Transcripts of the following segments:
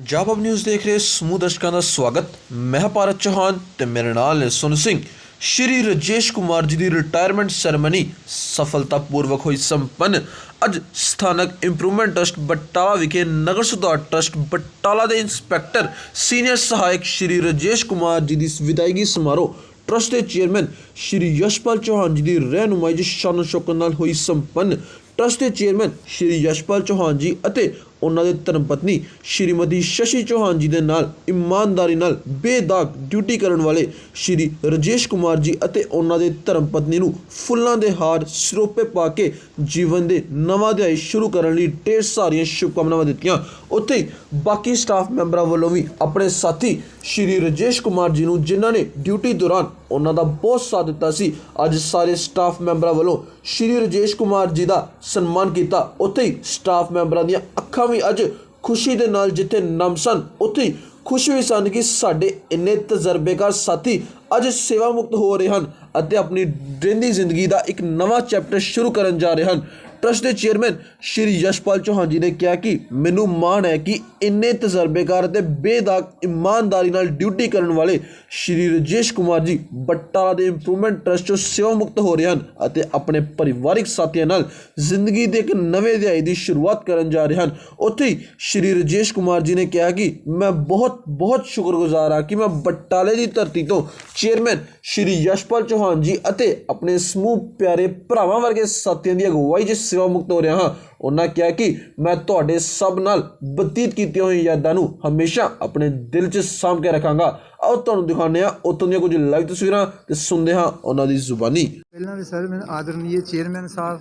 Punjab news ਦੇਖ ਰਹੇ ਸਮੂਹ ਦਰਸ਼ਕਾਂ ਦਾ ਸਵਾਗਤ। ਮੈਂ ਹਾਂ ਭਾਰਤ ਚੌਹਾਨ ਤੇ ਮੇਰੇ ਨਾਲ ਹੈ ਸੁਨ ਸਿੰਘ। ਸ਼੍ਰੀ ਰਜੇਸ਼ ਕੁਮਾਰ ਜੀ ਦੀ ਰਿਟਾਇਰਮੈਂਟ ਸੈਰੇਮਨੀ ਸਫਲਤਾਪੂਰਵਕ ਹੋਈ ਸੰਪੰਨ। ਅੱਜ ਸਥਾਨਕ ਇੰਪਰੂਵਮੈਂਟ ਟਰਸਟ ਬਟਾਲਾ ਵਿਖੇ ਨਗਰ ਸੁਧਾਰ ਟਰਸਟ ਬਟਾਲਾ ਦੇ ਇੰਸਪੈਕਟਰ ਸੀਨੀਅਰ ਸਹਾਇਕ ਸ਼੍ਰੀ ਰਜੇਸ਼ ਕੁਮਾਰ ਜੀ ਦੀ ਵਿਦਾਇਗੀ ਸਮਾਰੋਹ ਟਰਸਟ ਦੇ ਚੇਅਰਮੈਨ ਸ਼੍ਰੀ ਯਸ਼ਪਾਲ ਚੌਹਾਨ ਜੀ ਦੀ ਰਹਿਨੁਮਾਈ ਚ ਸ਼ਾਨ ਸ਼ੌਕਤ ਨਾਲ ਹੋਈ ਸੰਪੰਨ। ਟਰਸਟ ਦੇ ਚੇਅਰਮੈਨ ਸ਼੍ਰੀ ਯਸ਼ਪਾਲ ਚੌਹਾਨ ਜੀ ਅਤੇ ਉਹਨਾਂ ਦੇ ਧਰਮਪਤਨੀ ਸ਼੍ਰੀਮਤੀ ਸ਼ਸ਼ੀ ਚੌਹਾਨ ਜੀ ਦੇ ਨਾਲ ਇਮਾਨਦਾਰੀ ਨਾਲ ਬੇਦਾਗ ਡਿਊਟੀ ਕਰਨ ਵਾਲੇ ਸ਼੍ਰੀ ਰਜੇਸ਼ ਕੁਮਾਰ ਜੀ ਅਤੇ ਉਹਨਾਂ ਦੇ ਧਰਮਪਤਨੀ ਨੂੰ ਫੁੱਲਾਂ ਦੇ ਹਾਰ ਸਿਰੋਪੇ ਪਾ ਕੇ ਜੀਵਨ ਦੇ ਨਵਾਂ ਅਧਿਆਇ ਸ਼ੁਰੂ ਕਰਨ ਲਈ ਢੇਰ ਸਾਰੀਆਂ ਸ਼ੁਭਕਾਮਨਾਵਾਂ ਦਿੱਤੀਆਂ। ਉੱਥੇ ਬਾਕੀ ਸਟਾਫ ਮੈਂਬਰਾਂ ਵੱਲੋਂ ਵੀ ਆਪਣੇ ਸਾਥੀ ਸ਼੍ਰੀ ਰਜੇਸ਼ ਕੁਮਾਰ ਜੀ ਨੂੰ ਜਿਨ੍ਹਾਂ ਨੇ ਡਿਊਟੀ ਦੌਰਾਨ ਉਹਨਾਂ ਦਾ ਬਹੁਤ ਸਾਥ ਦਿੱਤਾ ਸੀ। ਅੱਜ ਸਾਰੇ ਸਟਾਫ ਮੈਂਬਰਾਂ ਵੱਲੋਂ ਸ਼੍ਰੀ ਰਜੇਸ਼ ਕੁਮਾਰ ਜੀ ਦਾ ਸਨਮਾਨ ਕੀਤਾ। ਉੱਥੇ ਹੀ ਸਟਾਫ ਮੈਂਬਰਾਂ ਦੀਆਂ ਅੱਖਾਂ ਵੀ ਅੱਜ ਖੁਸ਼ੀ ਦੇ ਨਾਲ ਜਿੱਥੇ ਨਮ ਸਨ, ਉੱਥੇ ਹੀ ਖੁਸ਼ ਵੀ ਸਨ ਕਿ ਸਾਡੇ ਇੰਨੇ ਤਜਰਬੇਕਾਰ ਸਾਥੀ ਅੱਜ ਸੇਵਾ ਮੁਕਤ ਹੋ ਰਹੇ ਹਨ ਅਤੇ ਆਪਣੀ ਰਹਿੰਦੀ ਜ਼ਿੰਦਗੀ ਦਾ ਇੱਕ ਨਵਾਂ ਚੈਪਟਰ ਸ਼ੁਰੂ ਕਰਨ ਜਾ ਰਹੇ ਹਨ। ਟਰਸਟ ਦੇ ਚੇਅਰਮੈਨ ਸ਼੍ਰੀ ਯਸ਼ਪਾਲ ਚੌਹਾਨ ਜੀ ਨੇ ਕਿਹਾ ਕਿ ਮੈਨੂੰ ਮਾਣ ਹੈ ਕਿ ਇੰਨੇ ਤਜਰਬੇਕਾਰ ਅਤੇ ਬੇਦਾਗ ਇਮਾਨਦਾਰੀ ਨਾਲ ਡਿਊਟੀ ਕਰਨ ਵਾਲੇ ਸ਼੍ਰੀ ਰਜੇਸ਼ ਕੁਮਾਰ ਜੀ ਬਟਾਲਾ ਦੇ ਇੰਪਰੂਵਮੈਂਟ ਟਰਸਟ ਤੋਂ ਸੇਵਾ ਮੁਕਤ ਹੋ ਰਹੇ ਹਨ ਅਤੇ ਆਪਣੇ ਪਰਿਵਾਰਿਕ ਸਾਥੀਆਂ ਨਾਲ ਜ਼ਿੰਦਗੀ ਦੇ ਇੱਕ ਨਵੇਂ ਅਧਿਆਇ ਦੀ ਸ਼ੁਰੂਆਤ ਕਰਨ ਜਾ ਰਹੇ ਹਨ। ਉੱਥੇ ਹੀ ਸ਼੍ਰੀ ਰਜੇਸ਼ ਕੁਮਾਰ ਜੀ ਨੇ ਕਿਹਾ ਕਿ ਮੈਂ ਬਹੁਤ ਬਹੁਤ ਸ਼ੁਕਰਗੁਜ਼ਾਰ ਹਾਂ ਕਿ ਮੈਂ ਬਟਾਲੇ ਦੀ ਧਰਤੀ ਤੋਂ ਚੇਅਰਮੈਨ ਸ਼੍ਰੀ ਯਸ਼ਪਾਲ ਚੌਹਾਨ ਜੀ ਅਤੇ ਆਪਣੇ ਸਮੂਹ ਪਿਆਰੇ ਭਰਾਵਾਂ ਵਰਗੇ ਸਾਥੀਆਂ ਦੀ ਅਗਵਾਈ 'ਚ ਸੇਵਾ ਮੁਕਤ ਹੋ ਰਿਹਾ ਹਾਂ। ਉਹਨਾਂ ਕਿਹਾ ਕਿ ਮੈਂ ਤੁਹਾਡੇ ਸਭ ਨਾਲ ਬਤੀਤ ਕੀਤੀ ਕੀਤੀਆਂ ਹੋਈਆਂ ਯਾਦਾਂ ਨੂੰ ਹਮੇਸ਼ਾ ਆਪਣੇ ਦਿਲ 'ਚ ਸਾਂਭ ਕੇ ਰੱਖਾਂਗਾ। ਆਓ ਤੁਹਾਨੂੰ ਦਿਖਾਉਂਦੇ ਹਾਂ ਉੱਥੋਂ ਦੀਆਂ ਕੁਝ ਲਾਈਵ ਤਸਵੀਰਾਂ ਤੇ ਸੁਣਦੇ ਹਾਂ ਉਹਨਾਂ ਦੀ ਜ਼ੁਬਾਨੀ। ਪਹਿਲਾਂ ਵੀ ਸਰ ਮੈਂ ਆਦਰਨੀय ਚੇਅਰਮੈਨ ਸਾਹਿਬ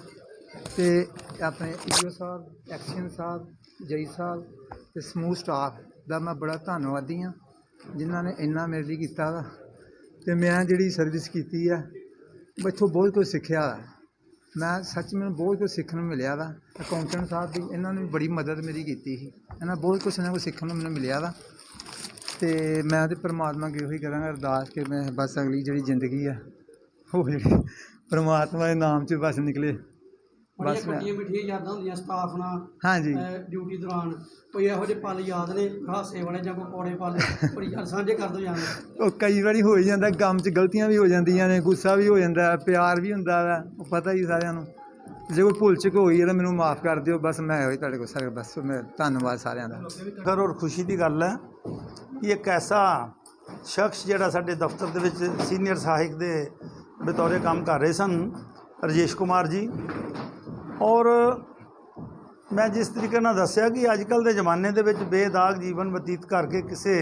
ਤੇ ਆਪਣੇ ਈਓ ਸਾਹਿਬ ਐਕਸ਼ਨ ਸਾਹਿਬ ਜਈ ਸਾਹਿਬ ਤੇ ਸਮੂਹ ਸਟਾਫ ਦਾ ਮੈਂ ਬੜਾ ਧੰਨਵਾਦੀ ਹਾਂ, ਜਿਨ੍ਹਾਂ ਨੇ ਇੰਨਾ ਮੇਰੇ ਲਈ ਕੀਤਾ ਵਾ। ਤੇ ਮੈਂ ਜਿਹੜੀ ਸਰਵਿਸ ਕੀਤੀ ਆ, ਮੈਥੋਂ ਬਹੁਤ ਕੁਝ ਸਿੱਖਿਆ ਵਾ। ਮੈਂ ਸੱਚ ਮੈਨੂੰ ਬਹੁਤ ਕੁਝ ਸਿੱਖਣ ਨੂੰ ਮਿਲਿਆ ਵਾ। ਅਕਾਊਂਟੈਂਟ ਸਾਹਿਬ ਦੀ ਇਹਨਾਂ ਨੇ ਵੀ ਬੜੀ ਮਦਦ ਮੇਰੀ ਕੀਤੀ ਸੀ। ਇਹਨਾਂ ਬਹੁਤ ਕੁਝ ਇਹਨਾਂ ਕੋਲ ਸਿੱਖਣ ਨੂੰ ਮੈਨੂੰ ਮਿਲਿਆ ਵਾ। ਤੇ ਮੈਂ ਤੇ ਪ੍ਰਮਾਤਮਾ ਅੱਗੇ ਉਹੀ ਕਰਾਂਗਾ, ਅਰਦਾਸ ਕਿ ਮੈਂ ਬਸ ਅਗਲੀ ਜਿਹੜੀ ਜ਼ਿੰਦਗੀ ਆ, ਉਹ ਜਿਹੜੀ ਪ੍ਰਮਾਤਮਾ ਦੇ ਨਾਮ 'ਚ ਬਸ ਨਿਕਲੇ। ਬਸ ਮੈਂ ਖੱਟੀਆਂ ਮਿੱਠੀਆਂ ਯਾਦਾਂ ਹੁੰਦੀਆਂ ਸਟਾਫ ਨਾਲ ਹਾਂਜੀ। ਅਹ ਡਿਊਟੀ ਦੌਰਾਨ। ਕੋਈ ਇਹੋ ਜਿਹੇ ਪਲ ਯਾਦ ਨੇ ਹਾਸੇ ਵਾਲੇ ਜਾਂ ਕੋਈ ਕੋੜੇ ਪਲ? ਬੜੀ ਯਾਰ ਸਾਂਝੇ ਕਰ ਦੋ ਜਾਣ ਉਹ ਕਈ ਵਾਰੀ ਹੋ ਹੀ ਜਾਂਦਾ ਕੰਮ 'ਚ ਗਲਤੀਆਂ ਵੀ ਹੋ ਜਾਂਦੀਆਂ ਨੇ ਗੁੱਸਾ ਵੀ ਹੋ ਜਾਂਦਾ ਪਿਆਰ ਵੀ ਹੁੰਦਾ ਵਾ ਉਹ ਪਤਾ ਹੀ ਸਾਰਿਆਂ ਨੂੰ। ਜੇ ਕੋਈ ਭੁੱਲ ਚੁੱਕ ਹੋਈ ਹੈ ਤਾਂ ਮੈਨੂੰ ਮਾਫ ਕਰ ਦਿਓ ਬਸ ਮੈਂ ਹੋਈ ਤੁਹਾਡੇ ਕੋਲ ਸਾਰੇ ਬਸ ਮੈਂ ਧੰਨਵਾਦ ਸਾਰਿਆਂ ਦਾ। ਫਖਰ ਔਰ ਖੁਸ਼ੀ ਦੀ ਗੱਲ ਹੈ ਕਿ ਇੱਕ ਐਸਾ ਸ਼ਖਸ ਜਿਹੜਾ ਸਾਡੇ ਦਫ਼ਤਰ ਦੇ ਵਿੱਚ ਸੀਨੀਅਰ ਸਹਾਇਕ ਦੇ ਬਤੌਰੇ ਕੰਮ ਕਰ ਰਹੇ ਸਨ ਰਜੇਸ਼ ਕੁਮਾਰ ਜੀ। ਔਰ ਮੈਂ ਜਿਸ ਤਰੀਕੇ ਨਾਲ ਦੱਸਿਆ ਕਿ ਅੱਜ ਕੱਲ ਦੇ ਜ਼ਮਾਨੇ ਦੇ ਵਿੱਚ ਬੇਦਾਗ ਜੀਵਨ ਬਤੀਤ ਕਰਕੇ ਕਿਸੇ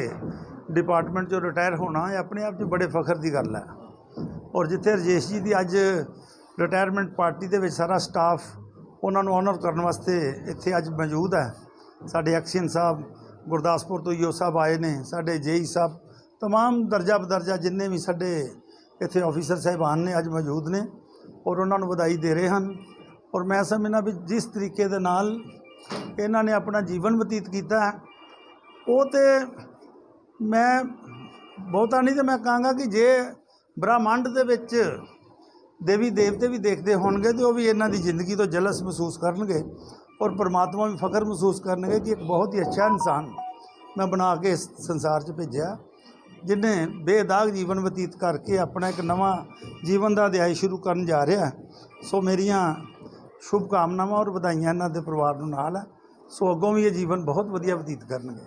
ਡਿਪਾਰਟਮੈਂਟ 'ਚੋਂ ਰਿਟਾਇਰ ਹੋਣਾ ਇਹ ਆਪਣੇ ਆਪ 'ਚ ਬੜੇ ਫਖਰ ਦੀ ਗੱਲ ਹੈ ਔਰ ਜਿੱਥੇ ਰਜੇਸ਼ ਜੀ ਦੀ ਅੱਜ ਰਿਟਾਇਰਮੈਂਟ ਪਾਰਟੀ ਦੇ ਵਿੱਚ ਸਾਰਾ ਸਟਾਫ ਉਹਨਾਂ ਨੂੰ ਆਨਰ ਕਰਨ ਵਾਸਤੇ ਇੱਥੇ ਅੱਜ ਮੌਜੂਦ ਹੈ ਸਾਡੇ ਐਕਸ਼ਨ ਸਾਹਿਬ ਗੁਰਦਾਸਪੁਰ ਤੋਂ ਈਓ ਸਾਹਿਬ ਆਏ ਨੇ ਸਾਡੇ ਜੇਈ ਸਾਹਿਬ तमाम ਦਰਜਾ ਬਦਰਜਾ ਜਿੰਨੇ ਵੀ ਸਾਡੇ ਇੱਥੇ ਆਫੀਸਰ ਸਾਹਿਬਾਨ ਨੇ ਅੱਜ ਮੌਜੂਦ ਨੇ ਔਰ ਉਹਨਾਂ ਨੂੰ ਵਧਾਈ ਦੇ ਰਹੇ ਹਨ ਔਰ ਮੈਂ ਸਮਝਣਾ ਵੀ ਜਿਸ ਤਰੀਕੇ ਦੇ ਨਾਲ ਇਹਨਾਂ ਨੇ ਆਪਣਾ ਜੀਵਨ ਬਤੀਤ ਕੀਤਾ ਹੈ, ਉਹ ਤੇ ਮੈਂ ਬਹੁਤਾ ਨਹੀਂ ਤੇ ਮੈਂ ਕਹਾਂਗਾ ਕਿ ਜੇ ਬ੍ਰਹਮੰਡ ਦੇ ਵਿੱਚ ਦੇਵੀ ਦੇਵਤੇ ਵੀ ਦੇਖਦੇ ਹੋਣਗੇ ਤੇ ਉਹ ਵੀ ਇਹਨਾਂ ਦੀ ਜ਼ਿੰਦਗੀ ਤੋਂ ਜਲਸ ਮਹਿਸੂਸ ਕਰਨਗੇ ਔਰ ਪਰਮਾਤਮਾ ਵੀ ਫਖਰ ਮਹਿਸੂਸ ਕਰਨਗੇ ਕਿ ਇੱਕ ਬਹੁਤ ਹੀ ਅੱਛਾ ਇਨਸਾਨ ਮੈਂ ਬਣਾ ਕੇ ਇਸ ਸੰਸਾਰ 'ਚ ਭੇਜਿਆ ਜਿਹਨੇ ਬੇਦਾਗ ਜੀਵਨ ਬਤੀਤ ਕਰਕੇ ਆਪਣਾ ਇੱਕ ਨਵਾਂ ਜੀਵਨ ਦਾ ਅਧਿਆਇ ਸ਼ੁਰੂ ਕਰਨ ਜਾ ਰਿਹਾ। ਸੋ ਮੇਰੀਆਂ ਸ਼ੁਭ ਕਾਮਨਾਵਾਂ ਔਰ ਵਧਾਈਆਂ ਇਹਨਾਂ ਦੇ ਪਰਿਵਾਰ ਨੂੰ ਨਾਲ ਸੋ ਅੱਗੋਂ ਵੀ ਇਹ ਜੀਵਨ ਬਹੁਤ ਵਧੀਆ ਬਤੀਤ ਕਰਨਗੇ।